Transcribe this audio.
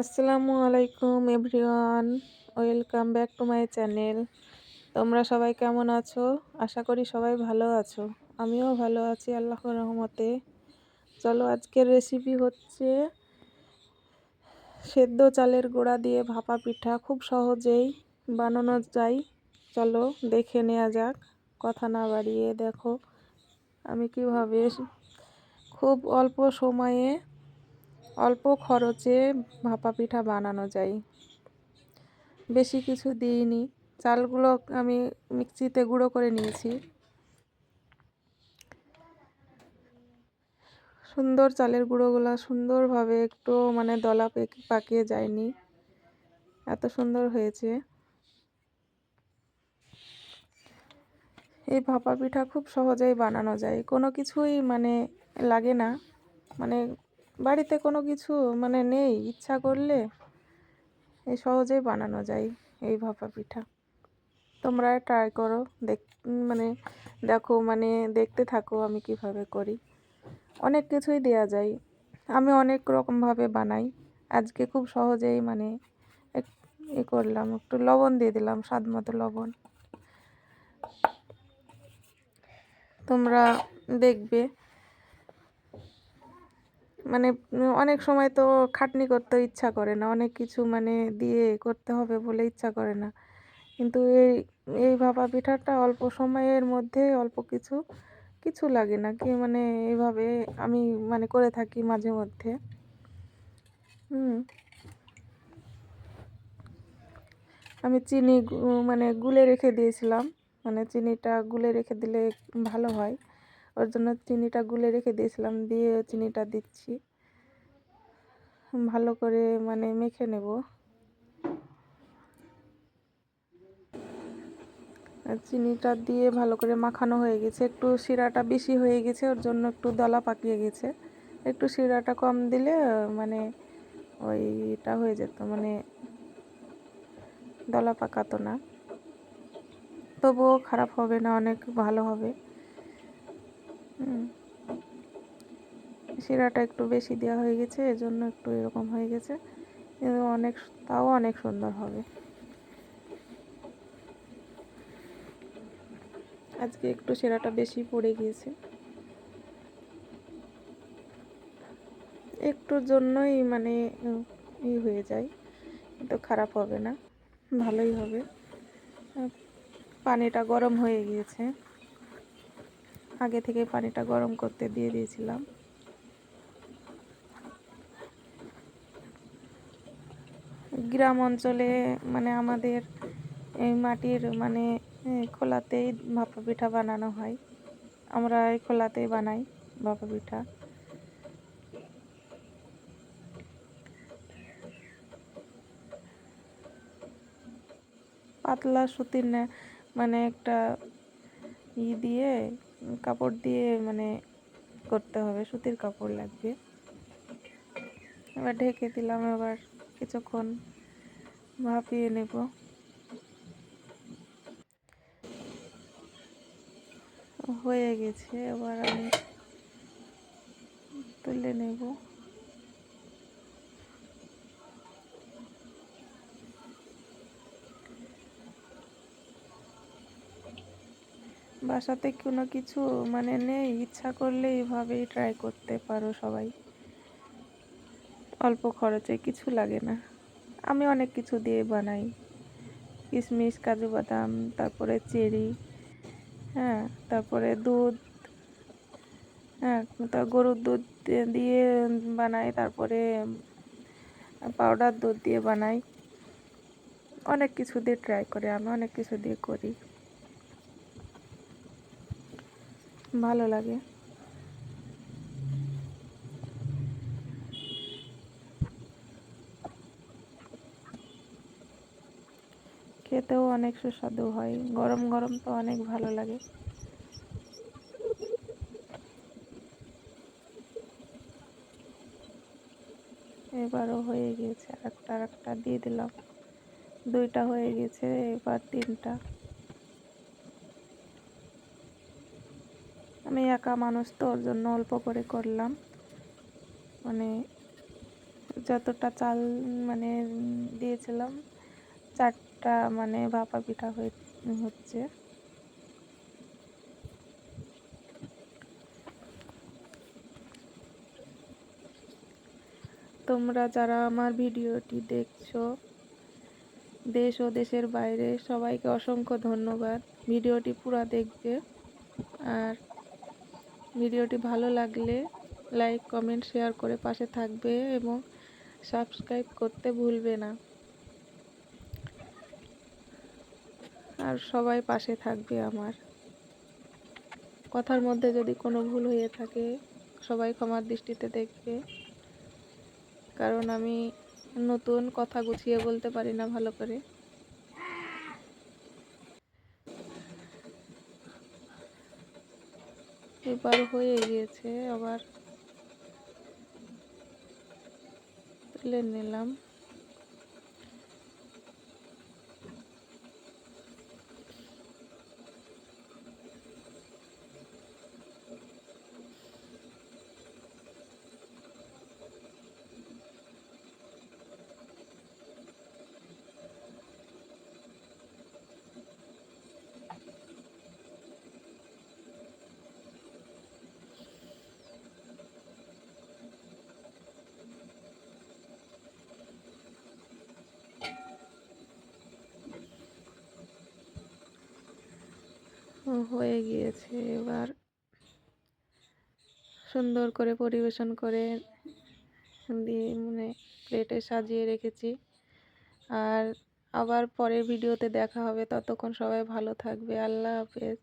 আসসালামু আলাইকুম, everyone. Welcome back to my channel. তোমরা সবাই কেমন আছো? আশা করি সবাই ভালো আছো। আমিও ভালো আছি, আল্লাহর রহমতে। চলো, আজকের রেসিপি হচ্ছে সেদ্ধ চালের গোড়া দিয়ে ভাপা পিঠা। খুব সহজেই বানানো যায়। চলো, দেখে নেওয়া যাক। কথা না বাড়িয়ে দেখো আমি কীভাবে খুব অল্প সময়ে অল্প খরচে ভাপা পিঠা বানানো যায়। বেশি কিছু দিইনি। চালগুলো আমি মিক্সিতে গুঁড়ো করে নিয়েছি। সুন্দর চালের গুঁড়োগুলো সুন্দরভাবে একটু মানে দলা পাকিয়ে যায়নি। এত সুন্দর হয়েছে। এই ভাপা পিঠা খুব সহজেই বানানো যায়। কোনো কিছুই মানে লাগে না। মানে বাড়িতে কোনো কিছু মানে নেই, ইচ্ছা করলে এই সহজেই বানানো যায় এই ভাপা পিঠা। তোমরা ট্রাই করো, দেখ মানে দেখো মানে দেখতে থাকো আমি কীভাবে করি। অনেক কিছুই দেয়া যায়। আমি অনেক রকমভাবে বানাই। আজকে খুব সহজেই মানে এ করলাম, একটু লবণ দিয়ে দিলাম, স্বাদ মতো লবণ। তোমরা দেখবে মানে অনেক সময় তো খাটনি করতে ইচ্ছা করে না। অনেক কিছু মানে দিয়ে করতে হবে বলে ইচ্ছা করে না। কিন্তু এই এই ভাপা পিঠাটা অল্প সময়ের মধ্যে অল্প কিছু কিছু লাগে না কি মানে এইভাবে আমি মানে করে থাকি মাঝে মধ্যে। হুম। আমি চিনি মানে গুলে রেখে দিয়েছিলাম। মানে চিনিটা গুলে রেখে দিলে ভালো হয়। ওর জন্য চিনিটা গুলে রেখে দিয়েছিলাম, দিয়ে চিনিটা দিচ্ছি। ভালো করে মানে মেখে নেব। চিনিটা দিয়ে ভালো করে মাখানো হয়ে গেছে। একটু শিরাটা বেশি হয়ে গেছে, ওর জন্য একটু দলা পাকিয়ে গেছে। একটু শিরাটা কম দিলে মানে ওইটা হয়ে যেত মানে দলা পাকাতো না। তবুও খারাপ হবে না, অনেক ভালো হবে। শিরাটা একটু বেশি দেওয়া হয়ে গেছে, এজন্য একটু এরকম হয়ে গেছে। কিন্তু অনেক তাও অনেক সুন্দর হবে। আজকে একটু সেরাটা বেশি পড়ে গিয়েছে। একটুর জন্যই মানে ই হয়ে যায় কিন্তু খারাপ হবে না। ভালোই হবে। পানিটা গরম হয়ে গিয়েছে। আগে থেকে পানিটা গরম করতে দিয়ে দিয়েছিলাম। গ্রাম অঞ্চলে মানে আমাদের এই মাটির মানে খোলাতেই ভাপা পিঠা বানানো হয়। আমরা এই খোলাতেই বানাই ভাপা পিঠা। পাতলা সুতির মানে একটা ই দিয়ে কাপড় দিয়ে মানে করতে হবে, সুতির কাপড় লাগবে। এবার ঢেকে দিলাম, এবার কিছুক্ষণ ভাপিয়ে নেব। হয়ে গেছে, এবার আমি তুলে নেব। বাসাতে কোনো কিছু মানে নেই, ইচ্ছা করলে এইভাবেই ট্রাই করতে পারো সবাই। অল্প খরচে কিছু লাগে না। আমি অনেক কিছু দিয়ে বানাই। কিশমিশ কাজু বাদাম, তারপরে চেরি হ্যাঁ তারপরে দুধ হ্যাঁ তা গরুর দুধ দিয়ে বানাই, তারপরে পাউডার দুধ দিয়ে বানাই। অনেক কিছু দিয়ে ট্রাই করে, আমি অনেক কিছু দিয়ে করি। ভালো লাগে। খেতেও অনেক সুস্বাদু হয়, গরম গরম তো অনেক ভালো লাগে। এবারও হয়ে গিয়েছে একটা একটা দিয়ে দিলাম। দুইটা হয়ে গেছে, এবার তিনটা। আমি একা মানুষ তো, ওর জন্য অল্প করে করলাম। মানে যতটা চাল মানে দিয়েছিলাম, চারটা মানে ভাপা পিঠা হয়ে, হচ্ছে। তোমরা যারা আমার ভিডিওটি দেখছ, দেশ ও দেশের বাইরে, সবাইকে অসংখ্য ধন্যবাদ। ভিডিওটি পুরা দেখবে। আর ভিডিওটি ভালো লাগলে লাইক, কমেন্ট, শেয়ার করে পাশে থাকবে এবং সাবস্ক্রাইব করতে ভুলবে না। আর সবাই পাশে থাকবে আমার। কথার মধ্যে যদি কোনো ভুল হয়ে থাকে, সবাই ক্ষমার দৃষ্টিতে দেখবে। কারণ আমি নতুন কথা গুছিয়ে বলতে পারি না ভালো করে। এবার হয়ে গিয়েছে আবার তুলে নিলাম। হয়ে গিয়েছে এবার। সুন্দর করে পরিবেশন করে দিয়ে মানে প্লেটে সাজিয়ে রেখেছি। আর আবার পরের ভিডিওতে দেখা হবে। ততক্ষণ সবাই ভালো থাকবে। আল্লাহ হাফেজ।